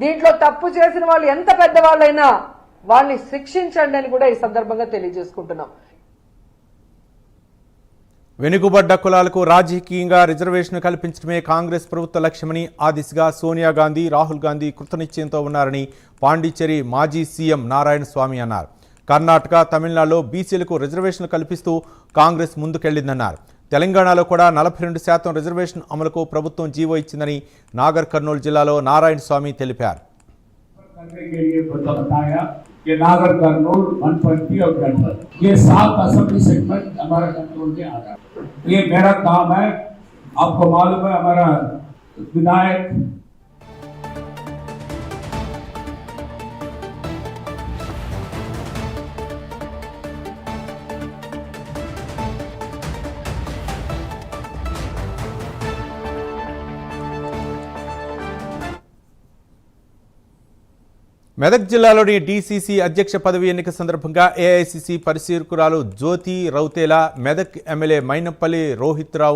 దీంట్లో తప్పు చేసిన వాళ్ళు ఎంత పెద్దవాళ్ళైనా వాళ్ళని శిక్షించండి అని కూడా ఈ సందర్భంగా తెలియజేసుకుంటున్నాం. వెనుకబడ్డ కులాలకు రాజకీయంగా రిజర్వేషన్ కల్పించడమే కాంగ్రెస్ ప్రభుత్వ లక్ష్యమని ఆ దిశగా సోనియా గాంధీ రాహుల్ గాంధీ కృతనిశ్చయంతో ఉన్నారని పాండిచ్చేరి మాజీ సీఎం నారాయణ స్వామి అన్నారు. కర్ణాటక తమిళనాడులో బీసీలకు రిజర్వేషన్లు కల్పిస్తూ కాంగ్రెస్ ముందుకెళ్ళిందన్నారు తెలంగాణలో కూడా నలభై రెండు శాతం రిజర్వేషన్ అమలుకు ప్రభుత్వం జీవో ఇచ్చిందని నాగర్ కర్నూలు జిల్లాలో నారాయణ స్వామి తెలిపారు करने के लिए बता- बताया మెదక్ జిల్లాలోని డీసీసీ అధ్యక్ష పదవి ఎన్నిక సందర్భంగా ఏఐసీసీ పరిశీలకురాలు జ్యోతి రౌతేలా మెదక్ ఎమ్మెల్యే మైనపల్లి రోహిత్ రావు